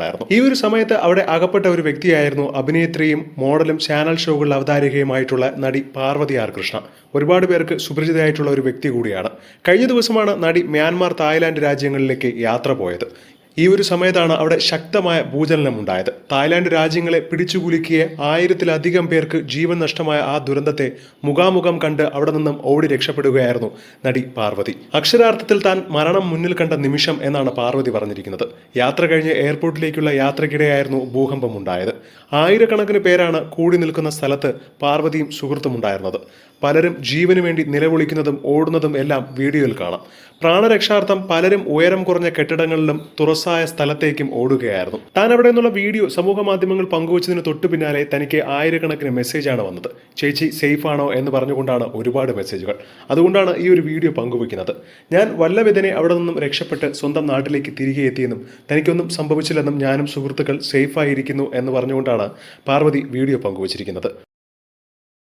ഉണ്ടായിരുന്നു ഈ ഒരു സമയത്ത് അവിടെ അകപ്പെട്ട ഒരു വ്യക്തിയായിരുന്നു അഭിനേത്രിയും മോഡലും ചാനൽ ഷോകളിൽ അവതാരകയുമായിട്ടുള്ള നടി പാർവതി ആർ കൃഷ്ണ. ഒരുപാട് പേർക്ക് സുപരിചിതയായിട്ടുള്ള ഒരു വ്യക്തി കൂടിയാണ്. കഴിഞ്ഞ ദിവസമാണ് നടി മ്യാൻമാർ തായ്ലാന്റ് രാജ്യങ്ങളിലേക്ക് യാത്ര പോയത്. ഈ ഒരു സമയത്താണ് അവിടെ ശക്തമായ ഭൂചലനം ഉണ്ടായത്. തായ്ലാന്റ് രാജ്യങ്ങളെ പിടിച്ചുകുലുക്കിയ ആയിരത്തിലധികം പേർക്ക് ജീവൻ നഷ്ടമായ ആ ദുരന്തത്തെ മുഖാമുഖം കണ്ട് അവിടെ നിന്നും ഓടി രക്ഷപ്പെടുകയായിരുന്നു നടി പാർവതി അക്ഷരാർത്ഥത്തിൽ താൻ മരണം മുന്നിൽ കണ്ട നിമിഷം എന്നാണ് പാർവതി പറഞ്ഞിരിക്കുന്നത്. യാത്ര കഴിഞ്ഞ് എയർപോർട്ടിലേക്കുള്ള യാത്രക്കിടെയായിരുന്നു ഭൂകമ്പം ഉണ്ടായത്. ആയിരക്കണക്കിന് പേരാണ് കൂടി നിൽക്കുന്ന സ്ഥലത്ത് പാർവതിയും സുഹൃത്തും ഉണ്ടായിരുന്നത്. പലരും ജീവന് വേണ്ടി നിലവിളിക്കുന്നതും ഓടുന്നതും എല്ലാം വീഡിയോയിൽ കാണാം. പ്രാണരക്ഷാർത്ഥം പലരും ഉയരം കുറഞ്ഞ കെട്ടിടങ്ങളിലും തുറസായ സ്ഥലത്തേക്കും ഓടുകയായിരുന്നു. താൻ അവിടെ നിന്നുള്ള വീഡിയോ സമൂഹ മാധ്യമങ്ങൾ പങ്കുവച്ചതിന് തൊട്ടു പിന്നാലെ തനിക്ക് ആയിരക്കണക്കിന് മെസ്സേജാണ് വന്നത്. ചേച്ചി സേഫ് ആണോ എന്ന് പറഞ്ഞുകൊണ്ടാണ് ഒരുപാട് മെസ്സേജുകൾ അതുകൊണ്ടാണ് ഈ ഒരു വീഡിയോ പങ്കുവയ്ക്കുന്നത്. ഞാൻ വല്ലവിധനെ അവിടെ നിന്നും രക്ഷപ്പെട്ട് സ്വന്തം നാട്ടിലേക്ക് തിരികെ എത്തിയെന്നും തനിക്കൊന്നും സംഭവിച്ചില്ലെന്നും ഞാനും സുഹൃത്തുക്കൾ സേഫായിരിക്കുന്നു എന്ന് പറഞ്ഞുകൊണ്ടാണ് പാർവതി വീഡിയോ പങ്കുവച്ചിരിക്കുന്നത്.